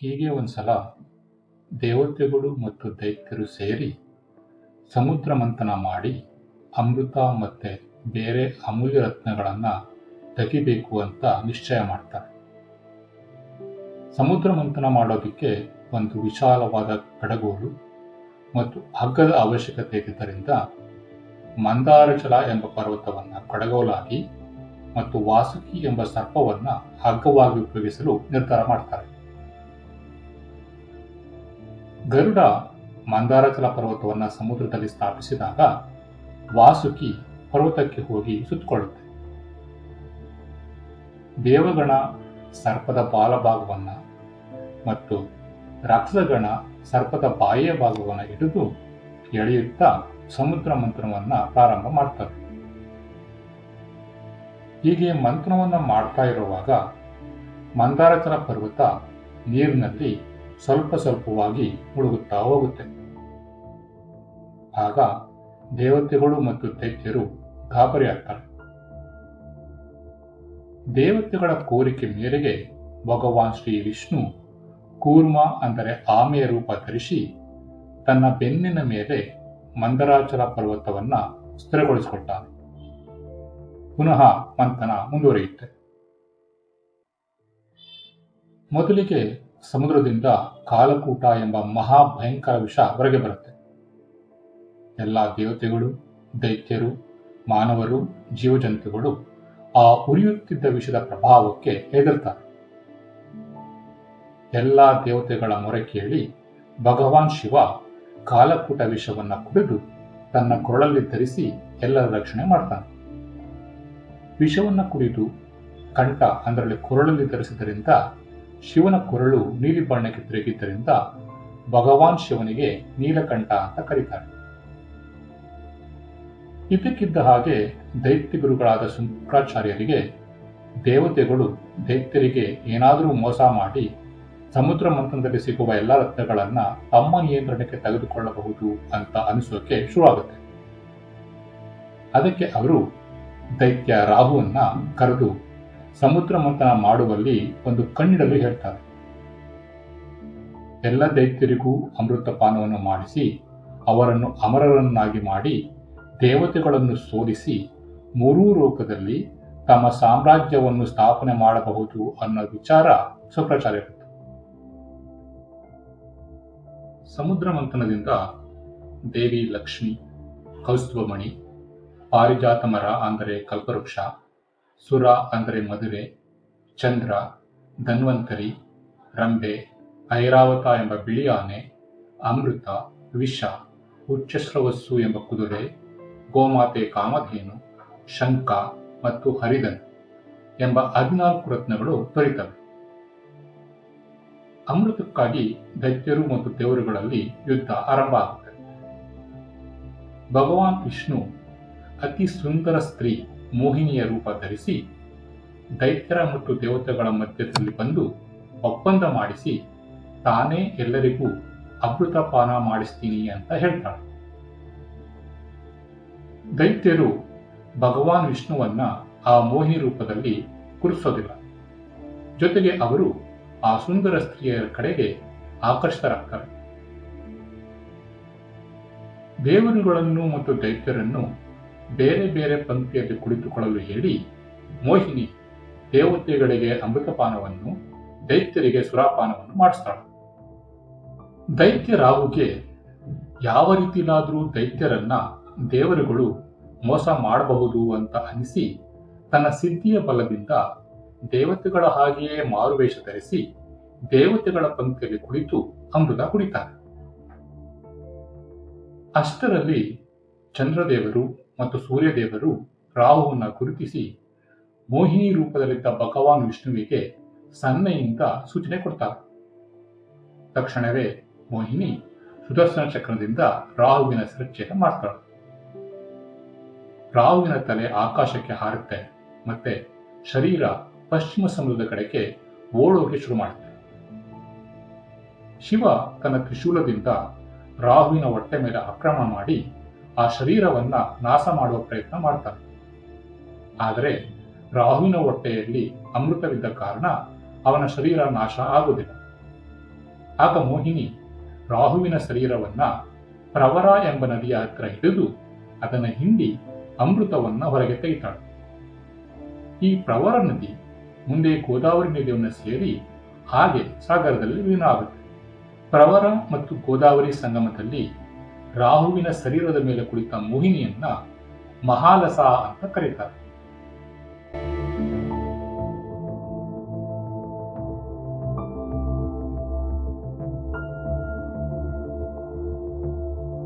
ಹೀಗೆ ಒಂದ್ಸಲ ದೇವತೆಗಳು ಮತ್ತು ದೈತ್ಯರು ಸೇರಿ ಸಮುದ್ರ ಮಂಥನ ಮಾಡಿ ಅಮೃತ ಮತ್ತು ಬೇರೆ ಅಮೂಲ್ಯ ರತ್ನಗಳನ್ನು ತೆಗಿಬೇಕು ಅಂತ ನಿಶ್ಚಯ ಮಾಡ್ತಾರೆ. ಸಮುದ್ರ ಮಂಥನ ಮಾಡೋದಕ್ಕೆ ಒಂದು ವಿಶಾಲವಾದ ಕಡಗೋಲು ಮತ್ತು ಹಗ್ಗದ ಅವಶ್ಯಕತೆ ಇದ್ದರಿಂದ ಮಂದಾರಚಲ ಎಂಬ ಪರ್ವತವನ್ನು ಕಡಗೋಲಾಗಿ ಮತ್ತು ವಾಸುಕಿ ಎಂಬ ಸರ್ಪವನ್ನು ಹಗ್ಗವಾಗಿ ಉಪಯೋಗಿಸಲು ನಿರ್ಧಾರ ಮಾಡ್ತಾರೆ. ಗರುಡ ಮಂದಾರಚಲ ಪರ್ವತವನ್ನು ಸಮುದ್ರದಲ್ಲಿ ಸ್ಥಾಪಿಸಿದಾಗ ವಾಸುಕಿ ಪರ್ವತಕ್ಕೆ ಹೋಗಿ ಸುತ್ತಕೊಳ್ಳುತ್ತೆ. ದೇವಗಣ ಸರ್ಪದ ಬಾಲಭಾಗವನ್ನು ಮತ್ತು ರಾಕ್ಷಸಗಣ ಸರ್ಪದ ಬಾಯಿಯ ಭಾಗವನ್ನು ಹಿಡಿದು ಎಳೆಯುತ್ತಾ ಸಮುದ್ರ ಮಂತ್ರವನ್ನು ಪ್ರಾರಂಭ ಮಾಡ್ತಾರೆ. ಹೀಗೆ ಮಂತ್ರವನ್ನು ಮಾಡ್ತಾ ಇರುವಾಗ ಮಂದಾರಚಲ ಪರ್ವತ ನೀರಿನಲ್ಲಿ ಸ್ವಲ್ಪ ಸ್ವಲ್ಪವಾಗಿ ಮುಳುಗುತ್ತಾ ಹೋಗುತ್ತೆ. ಆಗ ದೇವತೆಗಳು ಮತ್ತು ದೈತ್ಯರು ಗಾಬರಿಯಾಗ್ತಾರೆ. ದೇವತೆಗಳ ಕೋರಿಕೆ ಮೇರೆಗೆ ಭಗವಾನ್ ಶ್ರೀ ವಿಷ್ಣು ಕೂರ್ಮ ಅಂದರೆ ಆಮೆಯ ರೂಪ ಧರಿಸಿ ತನ್ನ ಬೆನ್ನಿನ ಮೇಲೆ ಮಂದರಾಚಲ ಪರ್ವತವನ್ನ ಸ್ಥಿರಗೊಳಿಸಿಕೊಟ್ಟಾನೆ. ಪುನಃ ಮಂಥನ ಮುಂದುವರಿಯುತ್ತೆ. ಮೊದಲಿಗೆ ಸಮುದ್ರದಿಂದ ಕಾಲಕೂಟ ಎಂಬ ಮಹಾಭಯಂಕರ ವಿಷ ಹೊರಗೆ ಬರುತ್ತೆ. ಎಲ್ಲ ದೇವತೆಗಳು, ದೈತ್ಯರು, ಮಾನವರು, ಜೀವಜಂತುಗಳು ಆ ಉರಿಯುತ್ತಿದ್ದ ವಿಷದ ಪ್ರಭಾವಕ್ಕೆ ಹೆದರ್ತಾರೆ. ಎಲ್ಲ ದೇವತೆಗಳ ಮೊರೆ ಕೇಳಿ ಭಗವಾನ್ ಶಿವ ಕಾಲಕೂಟ ವಿಷವನ್ನ ಕುಡಿದು ತನ್ನ ಕೊರಳಲ್ಲಿ ಧರಿಸಿ ಎಲ್ಲರ ರಕ್ಷಣೆ ಮಾಡ್ತಾನೆ. ವಿಷವನ್ನ ಕುಡಿದು ಕಂಠ ಅದರಲ್ಲಿ ಕೊರಳಲ್ಲಿ ಧರಿಸಿದ್ದರಿಂದ ಶಿವನ ಕೊರಳು ನೀಲಿ ಬಣ್ಣಕ್ಕೆ ತಿರುಗಿದ್ದರಿಂದ ಭಗವಾನ್ ಶಿವನಿಗೆ ನೀಲಕಂಠ ಅಂತ ಕರೀತಾರೆ. ಇದಕ್ಕಿದ್ದ ಹಾಗೆ ದೈತ್ಯ ಗುರುಗಳಾದ ಶುಕ್ರಾಚಾರ್ಯರಿಗೆ, ದೇವತೆಗಳು ದೈತ್ಯರಿಗೆ ಏನಾದರೂ ಮೋಸ ಮಾಡಿ ಸಮುದ್ರ ಮಂಥನದಲ್ಲಿ ಸಿಗುವ ಎಲ್ಲ ರತ್ನಗಳನ್ನ ತಮ್ಮ ನಿಯಂತ್ರಣಕ್ಕೆ ತೆಗೆದುಕೊಳ್ಳಬಹುದು ಅಂತ ಅನಿಸೋಕೆ ಶುರುವಾಗುತ್ತೆ. ಅದಕ್ಕೆ ಅವರು ದೈತ್ಯ ರಾಹುವನ್ನ ಕರೆದು ಸಮುದ್ರ ಮಂಥನ ಮಾಡುವಲ್ಲಿ ಒಂದು ಕಣ್ಣಿಡಲು ಹೇಳ್ತಾರೆ. ಎಲ್ಲ ದೈತ್ಯರಿಗೂ ಅಮೃತ ಪಾನವನ್ನು ಮಾಡಿಸಿ, ಅವರನ್ನು ಅಮರರನ್ನಾಗಿ ಮಾಡಿ, ದೇವತೆಗಳನ್ನು ಸೋಲಿಸಿ, ಮೂರೂ ಲೋಕದಲ್ಲಿ ತಮ್ಮ ಸಾಮ್ರಾಜ್ಯವನ್ನು ಸ್ಥಾಪನೆ ಮಾಡಬಹುದು ಅನ್ನೋ ವಿಚಾರ ಶುಕ್ರಾಚಾರ್ಯರು ಸಮುದ್ರ ಮಂಥನದಿಂದ ದೇವಿ ಲಕ್ಷ್ಮಿ, ಕೌಸ್ತುಭಮಣಿ ಪಾರಿಜಾತ ಮರ ಅಂದರೆ ಕಲ್ಪವೃಕ್ಷ ಸುರ ಅಂದರೆ ಮದುವೆ, ಚಂದ್ರ, ಧನ್ವಂತರಿ, ರಂಭೆ, ಐರಾವತ ಎಂಬ ಬಿಳಿ ಆನೆ, ಅಮೃತ, ವಿಷ, ಉಚ್ಚಸ್ರವಸ್ಸು ಎಂಬ ಕುದುರೆ, ಗೋಮಾತೆ ಕಾಮಧೇನು ಶಂಕ ಮತ್ತು ಹರಿದನ್ ಎಂಬ ಹದಿನಾಲ್ಕು ರತ್ನಗಳು ದೊರೆತವೆ. ಅಮೃತಕ್ಕಾಗಿ ದೈತ್ಯರು ಮತ್ತು ದೇವರುಗಳಲ್ಲಿ ಯುದ್ಧ ಆರಂಭ ಆಗುತ್ತದೆ. ಭಗವಾನ್ ವಿಷ್ಣು ಅತಿ ಸುಂದರ ಸ್ತ್ರೀ. ಮೋಹಿನಿಯ ರೂಪ ಧರಿಸಿ, ದೈತ್ಯರ ಮತ್ತು ದೇವತೆಗಳ ಮಧ್ಯದಲ್ಲಿ ಬಂದು ಒಪ್ಪಂದ ಮಾಡಿಸಿ, ತಾನೇ ಎಲ್ಲರಿಗೂ ಅಮೃತ ಪಾನ ಮಾಡಿಸ್ತೀನಿ ಅಂತ ಹೇಳ್ತಾಳೆ. ದೈತ್ಯರು ಭಗವಾನ್ ವಿಷ್ಣುವನ್ನ ಆ ಮೋಹಿನಿ ರೂಪದಲ್ಲಿ ಕುರಿಸೋದಿಲ್ಲ. ಜೊತೆಗೆ ಅವರು ಆ ಸುಂದರ ಸ್ತ್ರೀಯರ ಕಡೆಗೆ ಆಕರ್ಷಿತರಾಗ್ತಾರೆ. ದೇವರುಗಳನ್ನು ಮತ್ತು ದೈತ್ಯರನ್ನು ಬೇರೆ ಬೇರೆ ಪಂಕ್ತಿಯಲ್ಲಿ ಕುಳಿತುಕೊಳ್ಳಲು ಹೇಳಿ, ಮೋಹಿನಿ ದೇವತೆಗಳಿಗೆ ಅಮೃತಪಾನವನ್ನು ದೈತ್ಯರಿಗೆ ಸುರಾಪಾನವನ್ನು ಮಾಡಿಸ್ತಾಳೆ. ದೈತ್ಯ ರಾಹುಗೆ ಯಾವ ರೀತಿಲಾದರೂ ದೈತ್ಯರನ್ನ ದೇವರುಗಳು ಮೋಸ ಮಾಡಬಹುದು ಅಂತ ಅನಿಸಿ, ತನ್ನ ಸಿದ್ಧಿಯ ಬಲದಿಂದ ದೇವತೆಗಳ ಹಾಗೆಯೇ ಮಾರುವೇಷ ಧರಿಸಿ ದೇವತೆಗಳ ಪಂಕ್ತಿಯಲ್ಲಿ ಕುಳಿತು ಅಮೃತ ಕುಡಿತಾನೆ. ಅಷ್ಟರಲ್ಲಿ ಚಂದ್ರದೇವರು ಮತ್ತು ಸೂರ್ಯದೇವರು ರಾಹುವನ್ನ ಗುರುತಿಸಿ ಮೋಹಿನಿ ರೂಪದಲ್ಲಿದ್ದ ಭಗವಾನ್ ವಿಷ್ಣುವಿಗೆ ಸನ್ನೆಯಿಂದ ಸೂಚನೆ ಕೊಡ್ತಾರೆ. ತಕ್ಷಣವೇ ಮೋಹಿನಿ ಸುದರ್ಶನ ಚಕ್ರದಿಂದ ರಾಹುವಿನ ಶಿರಚ್ಛೇದ ಮಾಡ್ತಾಳೆ. ರಾಹುವಿನ ತಲೆ ಆಕಾಶಕ್ಕೆ ಹಾರುತ್ತೆ ಮತ್ತೆ ಶರೀರ ಪಶ್ಚಿಮ ಸಮುದ್ರದ ಕಡೆಗೆ ಓಡೋಕೆ ಶುರು ಮಾಡುತ್ತೆ. ಶಿವ ತನ್ನ ತ್ರಿಶೂಲದಿಂದ ರಾಹುವಿನ ಹೊಟ್ಟೆ ಮೇಲೆ ಆಕ್ರಮಣ ಮಾಡಿ ಆ ಶರೀರವನ್ನ ನಾಶ ಮಾಡುವ ಪ್ರಯತ್ನ ಮಾಡ್ತಾನೆ ಆದರೆ ರಾಹುವಿನ ಹೊಟ್ಟೆಯಲ್ಲಿ ಅಮೃತವಿದ್ದ ಕಾರಣ ಅವನ ಶರೀರ ನಾಶ ಆಗುವುದಿಲ್ಲ. ಆಗ ಮೋಹಿನಿ ರಾಹುವಿನ ಶರೀರವನ್ನ ಪ್ರವರ ಎಂಬ ನದಿಯ ಹತ್ರ ಹಿಡಿದು ಅದನ್ನು ಹಿಂಡಿ ಅಮೃತವನ್ನ ಹೊರಗೆ ತೆಗಿತಾಳೆ. ಈ ಪ್ರವರ ನದಿ ಮುಂದೆ ಗೋದಾವರಿ ನದಿಯನ್ನು ಸೇರಿ ಹಾಗೆ ಸಾಗರದಲ್ಲಿ ವಿಲೀನ ಆಗುತ್ತೆ. ಪ್ರವರ ಮತ್ತು ಗೋದಾವರಿ ಸಂಗಮದಲ್ಲಿ ರಾಹುವಿನ ಶರೀರದ ಮೇಲೆ ಕುಳಿತ ಮೋಹಿನಿಯನ್ನ ಮಹಾಲಸ ಅಂತ ಕರೀತಾರೆ.